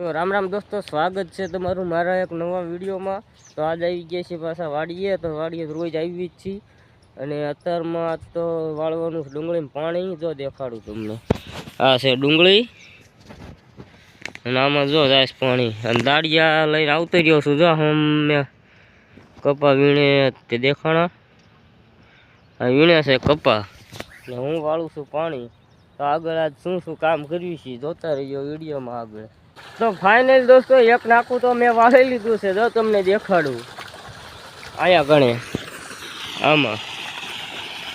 તો રામ રામ દોસ્તો, સ્વાગત છે તમારું મારા એક નવા વિડીયોમાં. તો આજ આવી ગયા છે પાછા વાડીએ, તો વાડીએ રોજ આવી જ છીએ. અને અત્યારમાં તો વાળવાનું ડુંગળીમાં પાણી, જો દેખાડું તમને. આ છે ડુંગળી. અને આમાં જો જાય પાણી. અને દાળિયા લઈને આવતો રહ્યો છું, જો હમ કપા વીણે તે દેખાણા. આ વીણ્યા છે કપા. ને હું વાળું છું પાણી. તો આગળ આજ શું શું કામ કર્યું છે, જોતા રહીયો વિડીયોમાં આગળ. તો ફાઇનલ દોસ્તો, એક નાકું તો મેં વાળી લીધું છે. જો તમને દેખાડું. અહીંયા ગણે. આમાં.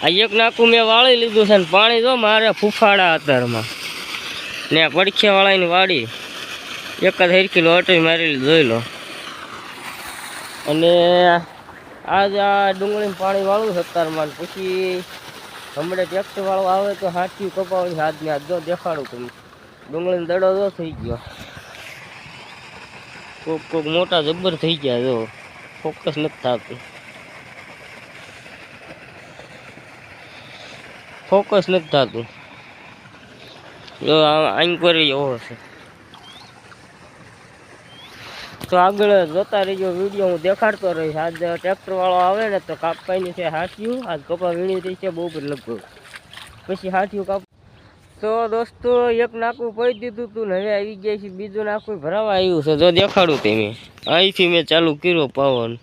આ એક નાકું મેં વાળી લીધું છે ને પાણી જો મારે ફૂફાડા અત્યારમાં ને પડખેવાળાની વાડી. એક જ હરકી લોટરી મારેલી જોઈ લો. અને આજ આ ડુંગળીમાં પાણી વાળું છે અત્યારમાં પછી હમણાં ટ્રેક્ટર વાળો આવે તો હાથી કપાવવાની હાથની હાથ. જો દેખાડું તમને. ડુંગળીનો દડો જો થઈ ગયો. કોક કોક મોટા જબ્બર થઈ ગયા જો. ફોકસ નથી થતું. ફોકસ નથી થતું. જો આંકરી એવો છે તો આગળ જોતા રહીજો વીડિયો, હું દેખાડતો રહીશ. આજ ટ્રેક્ટર વાળો આવે ને તો કાપવાની છે હાથિયું આજ કપા વીણી રહી છે બહુ જ લગભગ. પછી હાથિયું કાપ તો દોસ્તો, એક નાકું પડી દીધું હતું ને હવે આવી ગયા છે. બીજું નાકું ભરાવા આવ્યું છે. જો દેખાડું તમે અહીંથી મેં ચાલુ કર્યો પાવાનું.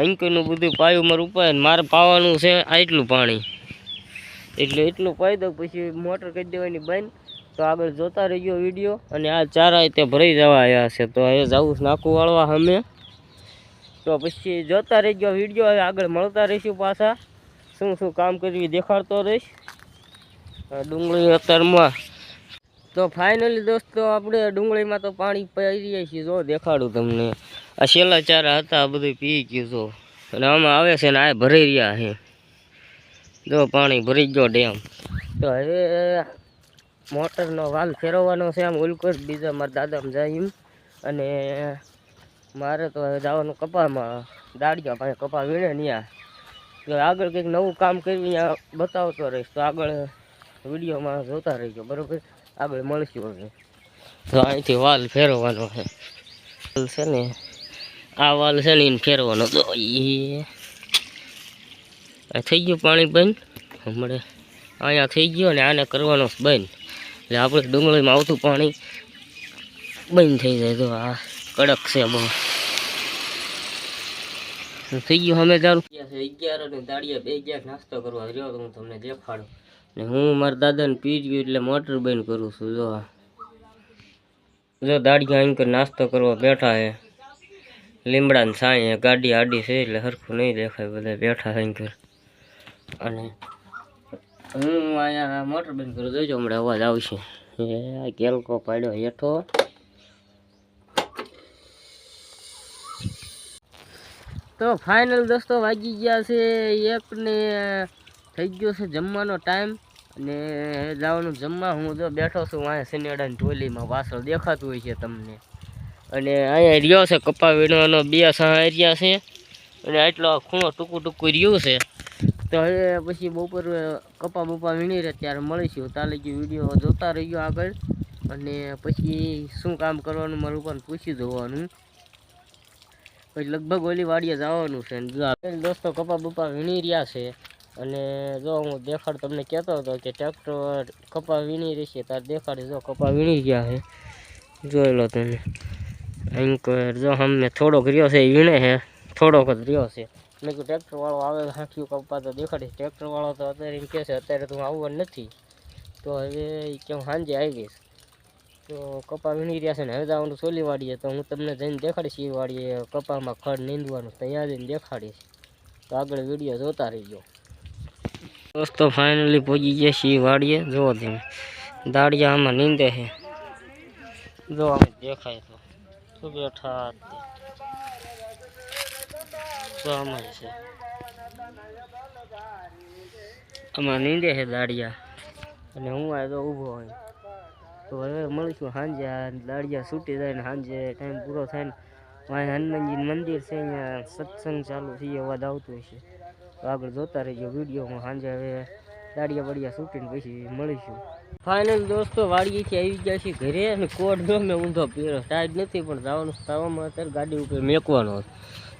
અંકનું બધું પાયું મારું ઉપાય મારે પાવાનું છે આટલું પાણી. એટલે એટલું પાઈ દઉં, પછી મોટર કરી દેવાની બંધ. તો આગળ જોતા રહીયો વીડિયો. અને આ ચારા તે ભરાઈ જવા આવ્યા છે. તો હવે જવું નાકું વાળવા અમે તો પછી જોતા રહીજો વીડિયો. હવે આગળ મળતા રહીશું પાછા. શું શું કામ કરવી દેખાડતો રહીશ. ડુંગળી અત્યારમાં. તો ફાઇનલી દોસ્તો, આપણે ડુંગળીમાં તો પાણી પી રહ્યા છીએ. જો દેખાડું તમને. આ છેલ્લા ચારા હતા, આ બધું પી ગયું જો. અને આમાં આવે છે ને, આ ભરાઈ રહ્યા છે. જો પાણી ભરી ગયો ડેમ. તો હવે મોટરનો વાલ ફેરવવાનો છે. આમ ઉલકોર બીજા મારા દાદામાં જાય એમ. અને મારે તો હવે જવાનું કપામાં દાડિયા પાસે કપા વીણે ત્યાં આગળ કંઈક નવું કામ કરી અહીંયા બતાવતો રહીશ. તો આગળ વિડીયોમાં જોતા રહીજો, બરાબર? આગળ મળશું હવે. તો અહીંથી વાલ ફેરવવાનો છે. વાલ છે ને, આ વાલ છે ને એને ફેરવાનો તો એ થઈ ગયું પાણી બંધ. હમણાં અહીંયા થઈ ગયો ને આને કરવાનો બંધ. એટલે આપણે ડુંગળીમાં આવતું પાણી બંધ થઈ જાય. તો આ કડક છે બહુ. થઈ ગયું અમે ચાલુ અગિયાર અને દાડિયા બે ગયા નાસ્તો કરવા રહ્યો તો હું તમને દેખાડું. ને હું મારા દાદાને પી ગયું એટલે મોટર બંધ કરું છું, જો જો દાડિયા કરી નાસ્તો કરવા બેઠા છે લીમડાને સાંઈ ગાડી આડી છે એટલે સરખું નહીં દેખાય બધા બેઠા કર અને હું અહીંયા મોટર બંધ કરું જોઈજો હમણાં અવાજ આવશે. એ કેલકો પાડ્યો હેઠો. તો ફાઇનલ દોસ્તો વાગી ગયા છે એક ને થઈ ગયો છે જમવાનો ટાઈમ અને જવાનું જમવા હું જો બેઠો છું અહીંયા સિનેડાની ટોલીમાં વાસળ દેખાતું હોય છે તમને. અને અહીંયા રહ્યો છે કપા વીણવાનો, બે સહા રહ્યા છે. અને આટલો ખૂણો ટૂંકું ટૂંકું રહ્યું છે. તો હવે પછી બપોર કપા બપા વીણી રહે ત્યારે મળીશું. તાલે જે વીડિયો જોતા રહ્યો આગળ. અને પછી શું કામ કરવાનું મારું પણ પૂછી જોવાનું. પછી લગભગ ઓલી વાડીએ જવાનું છે. દોસ્તો કપા બપા વીણી રહ્યા છે. અને જો હું દેખાડ તમને કહેતો હતો કે ટ્રેક્ટર કપા વીણી રહેશે ત્યારે દેખાડ જો કપા વીણી ગયા છે જોઈ લો તમે. અંકર જો અમને થોડોક રહ્યો છે, એ વીણે છે થોડોક જ રહ્યો છે. મેં કીધું ટ્રેક્ટરવાળો આવે હાંખ્યું કપા તો દેખાડીશ ટ્રેક્ટરવાળો તો અત્યારે એમ કહે છે, અત્યારે તો હું આવવાનું નથી. તો હવે કે હું સાંજે આવીશ તો કપા વીણી રહ્યા છે ને, હવે જવાનું સોલી વાડીએ તો હું તમને જઈને દેખાડીશ એ વાડીએ કપામાં ખડ નીંદવાનું. ત્યાં જઈને દેખાડીશ. તો આગળ વીડિયો જોતા રહીજો. દોસ્તો ફાઇનલી પહોંચી ગયા છીએ વાડીએ. જોવો તમે, દાડિયા આમાં નીંદે છે. જો આમ દેખાય તો. શું બેઠા તે. તો આમાં જ છે? આમાં નીંદે છે દાડિયા. અને હું આ તો ઊભો હોય. તો હવે મળીશું સાંજે. આ દાડિયા છૂટી જાય ને સાંજે ટાઈમ પૂરો થાય ને. વાંહે હનુમાનજી મંદિર છે, અહીંયા સત્સંગ ચાલુ છે, એ અવાજ આવતો હશે. તો આગળ જોતા રહીજો વિડીયોમાં સાંજે હવે દાડિયા બડિયા સૂટીને પછી મળીશું. ફાઇનલ દોસ્તો વાડીએથી આવી ગયા છીએ ઘરે અને કોટ જો મેં ઊંધો પહેરો. ટાઈટ નથી, પણ જવાનું તાવામાં અત્યારે ગાડી ઉપર મેકવાનો.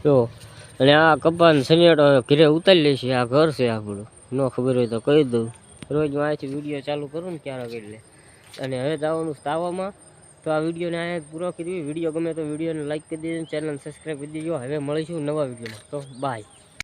જો, અને આ કપાન સનેટો ઘરે ઉતારી લઈશું આ ઘર છે આપણું. ન ખબર હોય તો કહી દઉં. રોજ હું અહીંથી વીડિયો ચાલુ કરું ને ક્યારેક એટલે. અને હવે જવાનું તાવામાં. તો આ વિડીયોને અહીંયા પૂરો કરી વીડિયો ગમે તો વિડીયોને લાઇક કરી દેજો ચેનલ સબસ્ક્રાઈબ કરી દેજો. હવે મળીશું નવા વિડીયોમાં. તો બાય